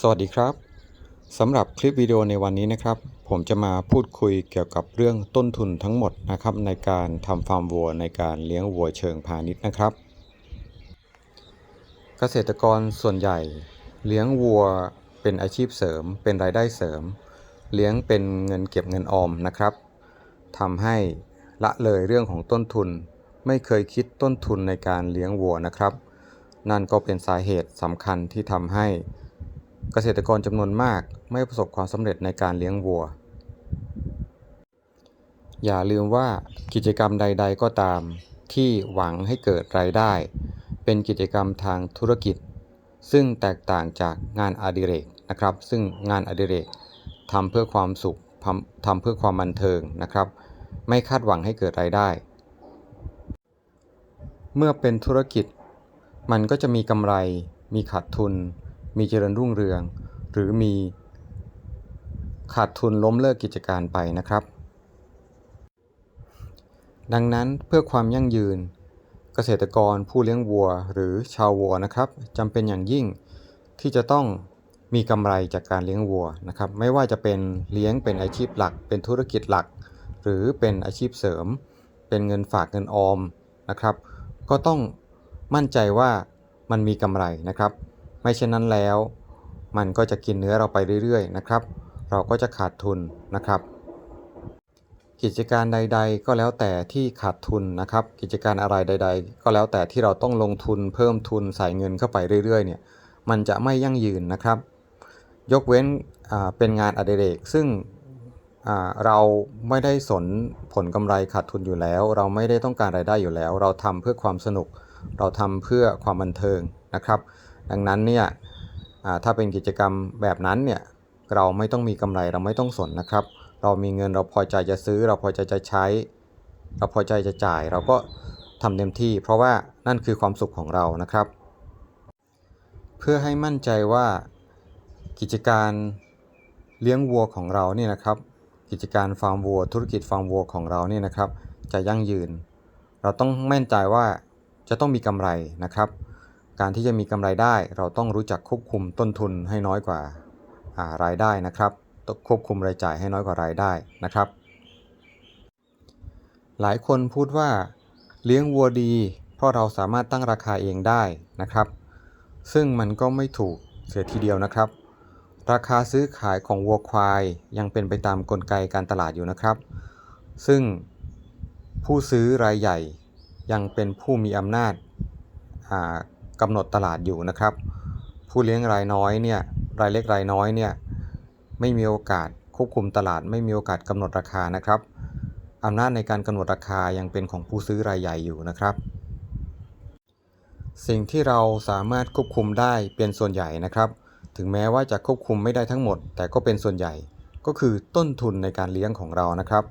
สวัสดีครับสำหรับคลิปวิดีโอในวันนี้นะครับ ผมจะมาพูดคุยเกี่ยวกับเรื่องต้นทุนทั้งหมดนะครับ ในการทำฟาร์มวัวในการเลี้ยงวัวเชิงพาณิชย์นะครับ เกษตรกรส่วนใหญ่ เลี้ยงวัวเป็นอาชีพเสริม เป็นรายได้เสริม เลี้ยงเป็นเงินเก็บเงินออมนะครับทำให้ละเลยเรื่องของต้นทุน ไม่เคยคิดต้นทุนในการเลี้ยงวัวนะครับ นั่นก็เป็นสาเหตุสำคัญที่ทำให้ เกษตรกรจำนวนมากไม่ประสบความสำเร็จในการเลี้ยงวัว อย่าลืมว่ากิจกรรมใด ๆ ก็ตาม ที่หวังให้เกิดรายได้ เป็นกิจกรรมทางธุรกิจ ซึ่งแตกต่างจากงานอดิเรกนะครับ ซึ่งงานอดิเรกทำเพื่อความสุขทำทำเพื่อความบันเทิงนะครับ ไม่คาดหวังให้เกิดรายได้ เมื่อเป็นธุรกิจ มันก็จะมีกำไร มีขาดทุน มีเจริญรุ่งเรือง หรือมีขาดทุนล้มเลิกกิจการไปนะครับ ดังนั้นเพื่อความยั่งยืน เกษตรกรผู้เลี้ยงวัวหรือชาววัวนะครับจำเป็นอย่างยิ่งที่จะต้องมีกำไรจากการเลี้ยงวัวนะครับ ไม่ว่าจะเป็นเลี้ยงเป็นอาชีพหลัก เป็นธุรกิจหลัก หรือเป็นอาชีพเสริม เป็นเงินฝากเงินออมนะครับ ก็ต้องมั่นใจว่ามันมีกำไรนะครับ ไม่เช่นนั้นแล้ว มันก็จะกินเนื้อเราไปเรื่อยๆนะครับ เราก็จะขาดทุนนะครับ กิจการใด ๆ ก็แล้วแต่ที่ขาดทุนนะครับ กิจการอะไรใด ๆ ก็แล้วแต่ที่เราต้องลงทุนเพิ่มทุนใส่เงินเข้าไปเรื่อยๆเนี่ยมันจะไม่ยั่งยืนนะครับ ยกเว้นเป็นงานอดิเรกซึ่งเราไม่ได้สนผลกำไรขาดทุนอยู่แล้ว เราไม่ได้ต้องการรายได้อยู่แล้ว เราทำเพื่อความสนุก เราทำเพื่อความบันเทิงนะครับ ดังนั้นเนี่ยถ้าเป็นกิจกรรมแบบนั้นเนี่ยเราไม่ต้องมีกำไรเราไม่ต้องสนนะครับ เรามีเงินเราพอใจจะซื้อ เราพอใจจะใช้ เราพอใจจะจ่าย เราก็ทำเต็มที่ เพราะว่านั่นคือความสุขของเรานะครับ เพื่อให้มั่นใจว่ากิจการเลี้ยงวัวของเราเนี่ยนะครับ กิจการฟาร์มวัว ธุรกิจฟาร์มวัวของเราเนี่ยนะครับ จะยั่งยืน เราต้องแม่นใจว่าจะต้องมีกำไรนะครับ การที่จะมีกำไรได้เราต้องรู้จักควบคุมต้นทุนให้น้อยกว่ารายได้นะครับต้องควบคุมรายจ่ายให้น้อยกว่ารายได้นะครับ หลายคนพูดว่าเลี้ยงวัวดี เพราะเราสามารถตั้งราคาเองได้นะครับ ซึ่งมันก็ไม่ถูกเสียทีเดียวนะครับ ราคาซื้อขายของวัวควายยังเป็นไปตามกลไกการตลาดอยู่นะครับ ซึ่งผู้ซื้อรายใหญ่ยังเป็นผู้มีอำนาจ กำหนดตลาดอยู่นะครับ ผู้เลี้ยงรายน้อยเนี่ยรายเล็กรายน้อยเนี่ยไม่มีโอกาสควบคุมตลาด ไม่มีโอกาสกำหนดราคานะครับอำนาจในการกำหนดราคายังเป็นของผู้ซื้อรายใหญ่อยู่นะครับ สิ่งที่เราสามารถควบคุมได้เป็นส่วนใหญ่นะครับ ถึงแม้ว่าจะควบคุมไม่ได้ทั้งหมด แต่ก็เป็นส่วนใหญ่ก็คือต้นทุนในการเลี้ยงของเรานะครับ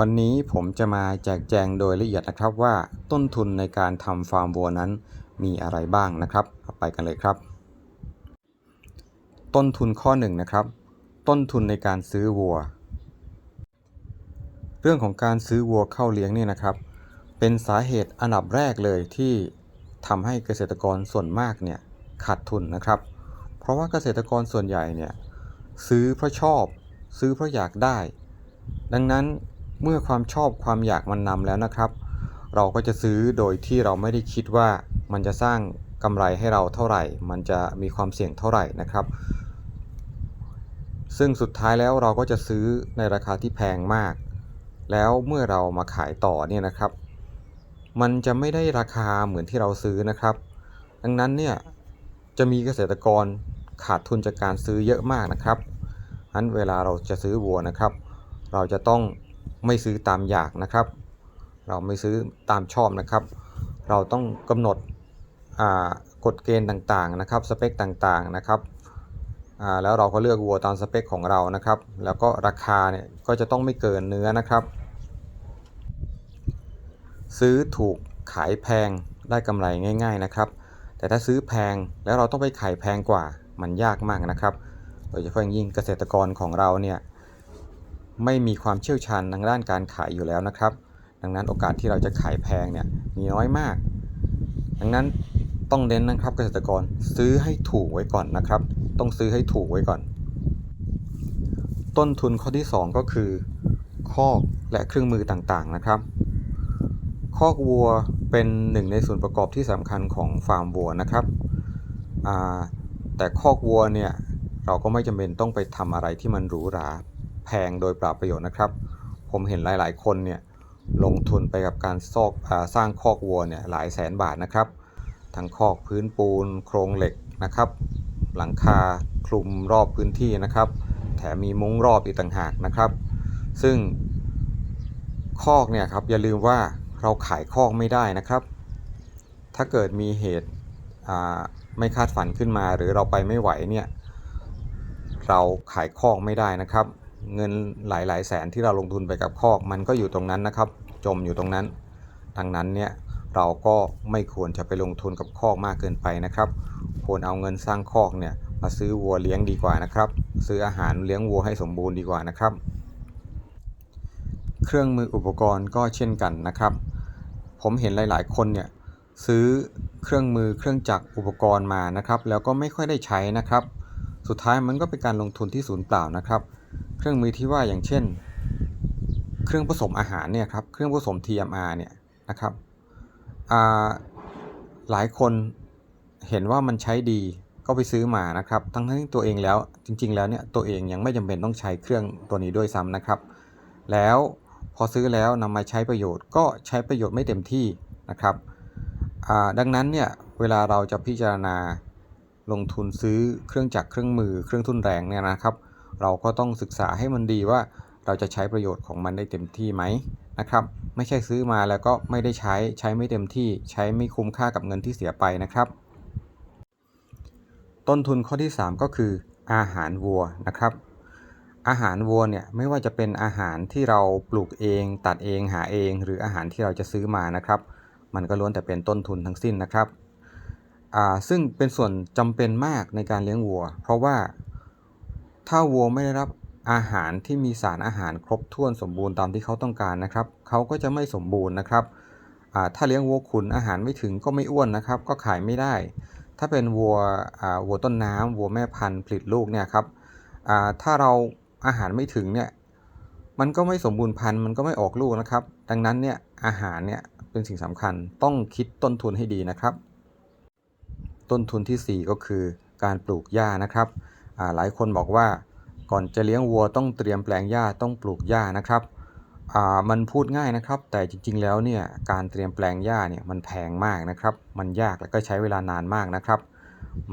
วันนี้ผมจะมาแจกแจงโดยละเอียดนะครับว่าต้นทุนในการทำฟาร์มวัวนั้นมีอะไรบ้างนะครับไปกันเลยครับ ต้นทุนข้อ1นนะครับ ต้นทุนในการซื้อวัว เรื่องของการซื้อวัวเข้าเลี้ยงเนี่ยนะครับ เป็นสาเหตุอันดับแรกเลยที่ทำให้เกษตรกรส่วนมากเนี่ยขาดทุนนะครับ เพราะว่าเกษตรกรส่วนใหญ่เนี่ยซื้อเพราะชอบ ซื้อเพราะอยากได้ ดังนั้น เมื่อความชอบความอยากมันนำแล้วนะครับ เราก็จะซื้อโดยที่เราไม่ได้คิดว่ามันจะสร้างกำไรให้เราเท่าไหร่ มันจะมีความเสี่ยงเท่าไหร่นะครับ ซึ่งสุดท้ายแล้วเราก็จะซื้อในราคาที่แพงมาก แล้วเมื่อเรามาขายต่อเนี่ยนะครับ มันจะไม่ได้ราคาเหมือนที่เราซื้อนะครับ ดังนั้นเนี่ยจะมีเกษตรกรขาดทุนจากการซื้อเยอะมากนะครับอันเวลาเราจะซื้อวัวนะครับ เราจะต้อง ไม่ซื้อตามอยากนะครับ เราไม่ซื้อตามชอบนะครับ เราต้องกำหนดกฎเกณฑ์ต่างๆนะครับสเปคต่างๆนะครับแล้วเราก็เลือกวัวตามสเปคของเรานะครับ แล้วก็ราคาเนี่ยก็จะต้องไม่เกินเนื้อนะครับ ซื้อถูกขายแพงได้กำไรง่าย ๆนะครับ แต่ถ้าซื้อแพงแล้วเราต้องไปขายแพงกว่ามันยากมากนะครับ โดยเฉพาะยิ่งเกษตรกรของเราเนี่ย ไม่มีความเชี่ยวชาญทางด้านการขายอยู่แล้วนะครับ ดังนั้นโอกาสที่เราจะขายแพงเนี่ยมีน้อยมาก ดังนั้นต้องเน้นนะครับเกษตรกรซื้อให้ถูกไว้ก่อนนะครับ ต้องซื้อให้ถูกไว้ก่อน ต้นทุนข้อที่ 2 ก็คือคอกและเครื่องมือต่างๆนะครับ คอกวัวเป็นหนึ่งในส่วนประกอบที่สำคัญของฟาร์มวัวนะครับแต่คอกวัวเนี่ยเราก็ไม่จำเป็นต้องไปทำอะไรที่มันหรูหรา แพงโดยปล่าประโยชน์นะครับ ผมเห็นหลาย ๆ คนเนี่ยลงทุนไปกับการซอกอสร้างคอกวัวเนี่ยหลายแสนบาทนะครับ ทั้งคอกพื้นปูน โครงเหล็กนะครับ หลังคาคลุมรอบพื้นที่นะครับ แถมมีมุ้งรอบอีกต่างหากนะครับ ซึ่งคอกเนี่ยครับอย่าลืมว่าเราขายคอกไม่ได้นะครับ ถ้าเกิดมีเหตุไม่คาดฝันขึ้นมา หรือเราไปไม่ไหวเนี่ยเราขายคอกไม่ได้นะครับ เงินหลายๆแสนที่เราลงทุนไปกับคอกมันก็อยู่ตรงนั้นนะครับ จมอยู่ตรงนั้น ดังนั้นเนี่ยเราก็ไม่ควรจะไปลงทุนกับคอกมากเกินไปนะครับ ควรเอาเงินสร้างคอกเนี่ยมาซื้อวัวเลี้ยงดีกว่านะครับ ซื้ออาหารเลี้ยงวัวให้สมบูรณ์ดีกว่านะครับ เครื่องมืออุปกรณ์ก็เช่นกันนะครับ ผมเห็นหลาย ๆ คนเนี่ยซื้อเครื่องมือเครื่องจักรอุปกรณ์มานะครับ แล้วก็ไม่ค่อยได้ใช้นะครับ สุดท้ายมันก็เป็นการลงทุนที่ศูนย์เปล่านะครับ เครื่องมือที่ว่าอย่างเช่น เครื่องผสมอาหารเนี่ยครับเครื่องผสม TMR เนี่ยนะครับอ่าหลายคนเห็นว่ามันใช้ดีก็ไปซื้อมานะครับ ทั้งที่ตัวเองแล้วจริง ๆ แล้วเนี่ยตัวเองยังไม่จำเป็นต้องใช้เครื่องตัวนี้ด้วยซ้ำนะครับ แล้วพอซื้อแล้วนำมาใช้ประโยชน์ก็ใช้ประโยชน์ไม่เต็มที่นะครับอ่าดังนั้นเนี่ยเวลาเราจะพิจารณาลงทุนซื้อเครื่องจักรเครื่องมือเครื่องทุนแรงเนี่ยนะครับ เราก็ต้องศึกษาให้มันดีว่าเราจะใช้ประโยชน์ของมันได้เต็มที่ไหมนะครับ ไม่ใช่ซื้อมาแล้วก็ไม่ได้ใช้ใช้ไม่เต็มที่ ใช้ไม่คุ้มค่ากับเงินที่เสียไปนะครับ ต้นทุนข้อที่ 3 ก็คือ อาหารวัวนะครับ อาหารวัวเนี่ยไม่ว่าจะเป็นอาหารที่เราปลูกเอง ตัดเองหาเอง หรืออาหารที่เราจะซื้อมานะครับ มันก็ล้วนแต่เป็นต้นทุนทั้งสิ้นนะครับอ่าซึ่งเป็นส่วนจำเป็นมากในการเลี้ยงวัว เพราะว่า ถ้าวัวไม่ได้รับอาหารที่มีสารอาหารครบถ้วนสมบูรณ์ตามที่เขาต้องการนะครับเขาก็จะไม่สมบูรณ์นะครับถ้าเลี้ยงวัวขุนอาหารไม่ถึงก็ไม่อ้วนนะครับ ก็ขายไม่ได้ ถ้าเป็นวัววัวต้นน้ำวัวแม่พันธุ์ผลิตลูกเนี่ยครับถ้าเราอาหารไม่ถึงเนี่ยมันก็ไม่สมบูรณ์พันธุ์มันก็ไม่ออกลูกนะครับ ดังนั้นเนี่ยอาหารเนี่ยเป็นสิ่งสำคัญต้องคิดต้นทุนให้ดีนะครับ ต้นทุนทีสี่4 ก็คือการปลูกหญ้านะครับ หลายคนบอกว่าก่อนจะเลี้ยงวัวต้องเตรียมแปลงหญ้าต้องปลูกหญ้านะครับมันพูดง่ายนะครับ แต่จริง ๆ แล้วเนี่ยการเตรียมแปลงหญ้าเนี่ยมันแพงมากนะครับ มันยากและก็ใช้เวลานานมากนะครับ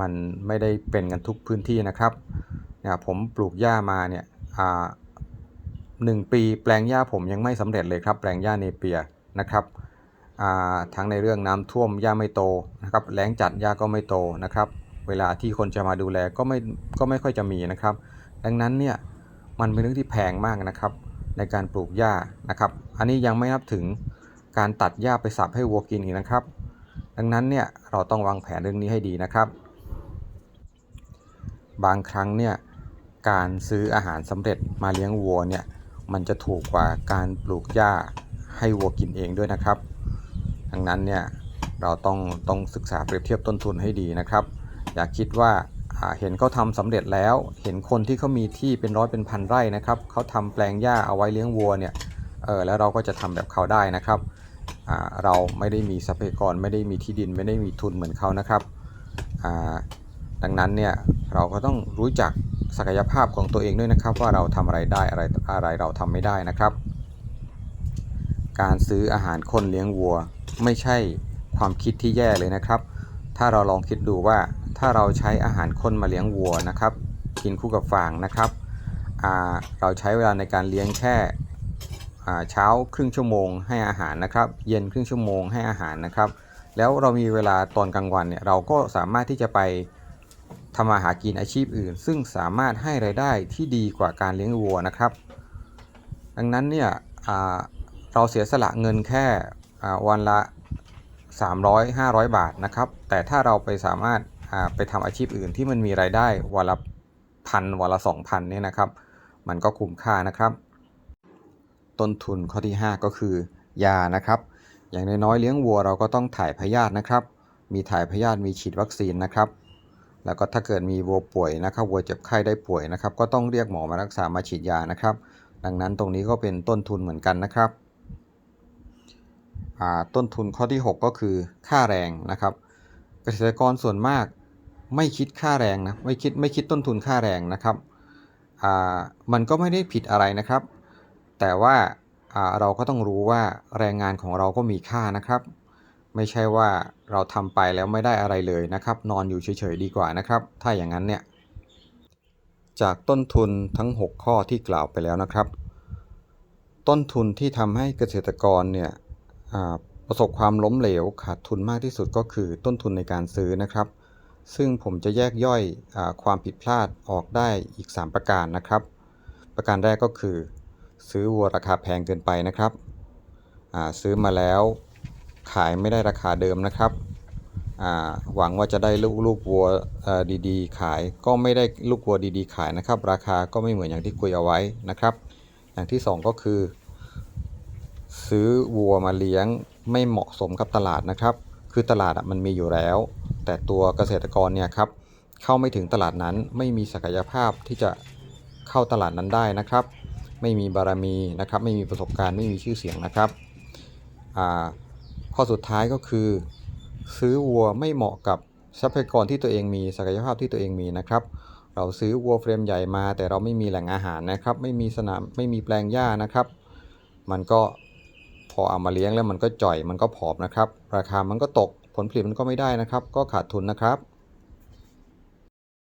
มันไม่ได้เป็นกันทุกพื้นที่นะครับเนี่ยผมปลูกหญ้ามาเนี่ยหนึ่งปีแปลงหญ้าผมยังไม่สำเร็จเลยครับ แปลงหญ้าเนเปียนะครับทั้งในเรื่องน้ำท่วมหญ้าไม่โตนะครับแล้งจัดหญ้าก็ไม่โตนะครับ เวลาที่คนจะมาดูแลก็ไม่ก็ไม่ค่อยจะมีนะครับ ดังนั้นเนี่ยมันเป็นเรื่องที่แพงมากนะครับในการปลูกหญ้านะครับ อันนี้ยังไม่นับถึงการตัดหญ้าไปสับให้วัวกินอีกนะครับ ดังนั้นเนี่ยเราต้องวางแผนเรื่องนี้ให้ดีนะครับ บางครั้งเนี่ยการซื้ออาหารสำเร็จมาเลี้ยงวัวเนี่ยมันจะถูกกว่าการปลูกหญ้าให้วัวกินเองด้วยนะครับ ดังนั้นเนี่ยเราต้องต้องศึกษาเปรียบเทียบต้นทุนให้ดีนะครับ อย่าคิดว่าเห็นเขาทำสำเร็จแล้ว เห็นคนที่เขามีที่เป็นร้อยเป็นพันไร่นะครับเขาทำแปลงหญ้าเอาไว้เลี้ยงวัวเนี่ยเออแล้วเราก็จะทำแบบเขาได้นะครับเราไม่ได้มีทรัพยากรไม่ได้มีที่ดินไม่ได้มีทุนเหมือนเขานะครับดังนั้นเนี่ยเราก็ต้องรู้จักศักยภาพของตัวเองด้วยนะครับ ว่าเราทำอะไรได้อะไรอะไรเราทำไม่ได้นะครับ การซื้ออาหารคนเลี้ยงวัว ไม่ใช่ความคิดที่แย่เลยนะครับ ถ้าเราลองคิดดูว่า ถ้าเราใช้อาหารคนมาเลี้ยงวัวนะครับกินคู่กับฟางนะครับเราใช้เวลาในการเลี้ยงแค่เช้าครึ่งชั่วโมงให้อาหารนะครับ เย็นครึ่งชั่วโมงให้อาหารนะครับ แล้วเรามีเวลาตอนกลางวันเนี่ยเราก็สามารถที่จะไปทำมาหากินอาชีพอื่น ซึ่งสามารถให้ไรายได้ที่ดีกว่าการเลี้ยงวัวนะครับ ดังนั้นเนี่ยเราเสียสละเงินแค่วันละ 300 500 บาทนะครับ แต่ถ้าเราไปสามารถ ไปทำอาชีพอื่นที่มันมีรายได้วันละพันวันละ2,000เนี่ยนะครับ มันก็คุ้มค่านะครับ ต้นทุนข้อที่ 5 ก็คือยานะครับ อย่างน้อยๆเลี้ยงวัวเราก็ต้องถ่ายพยาธินะครับ มีถ่ายพยาธิมีฉีดวัคซีนนะครับ แล้วก็ถ้าเกิดมีวัวป่วยนะครับวัวเจ็บไข้ได้ป่วยนะครับ ก็ต้องเรียกหมอมารักษามาฉีดยานะครับ ดังนั้นตรงนี้ก็เป็นต้นทุนเหมือนกันนะครับต้นทุนข้อที่ 6 ก็คือค่าแรงนะครับ เกษตรกรส่วนมาก ไม่คิดค่าแรงนะไม่คิดไม่คิดต้นทุนค่าแรงนะครับมันก็ไม่ได้ผิดอะไรนะครับ แต่ว่าเราก็ต้องรู้ว่าแรงงานของเราก็มีค่านะครับ ไม่ใช่ว่าเราทำไปแล้วไม่ได้อะไรเลยนะครับ นอนอยู่เฉยๆดีกว่านะครับ ถ้าอย่างนั้นเนี่ยจากต้นทุนทั้ง 6 ข้อที่กล่าวไปแล้วนะครับ ต้นทุนที่ทำให้เกษตรกรเนี่ยประสบความล้มเหลวขาดทุนมากที่สุดก็คือต้นทุนในการซื้อนะครับ ซึ่งผมจะแยกย่อยอความผิดพลาดออกได้อีก 3 ประการนะครับ ประการแรกก็คือ ซื้อวัวราคาแพงเกินไปนะครับซื้อมาแล้วขายไม่ได้ราคาเดิมนะครับหวังว่าจะได้ลูกลูกวัวดีๆ ขายก็ไม่ได้ลูกวัวดีๆ ขายนะครับ ราคาก็ไม่เหมือนอย่างที่คุยเอาไว้นะครับ อย่างที่สองก็คือ ซื้อวัวมาเลี้ยงไม่เหมาะสมกับตลาดนะครับ คือตลาดมันมีอยู่แล้ว แต่ตัวเกษตรกรเนี่ยครับเข้าไม่ถึงตลาดนั้นไม่มีศักยภาพที่จะเข้าตลาดนั้นได้นะครับ ไม่มีบารมีนะครับไม่มีประสบการณ์ไม่มีชื่อเสียงนะครับข้อสุดท้ายก็คือ ซื้อวัวไม่เหมาะกับทรัพยากรที่ตัวเองมีศักยภาพที่ตัวเองมีนะครับเราซื้อวัวเฟรมใหญ่มา แต่เราไม่มีแหล่งอาหารนะครับ ไม่มีสนามไม่มีแปลงหญ้านะครับ มันก็พอเอามาเลี้ยงแล้วมันก็จ่อยมันก็ผอมนะครับ ราคามันก็ตก ผลผลิตมันก็ไม่ได้นะครับ ก็ขาดทุนนะครับ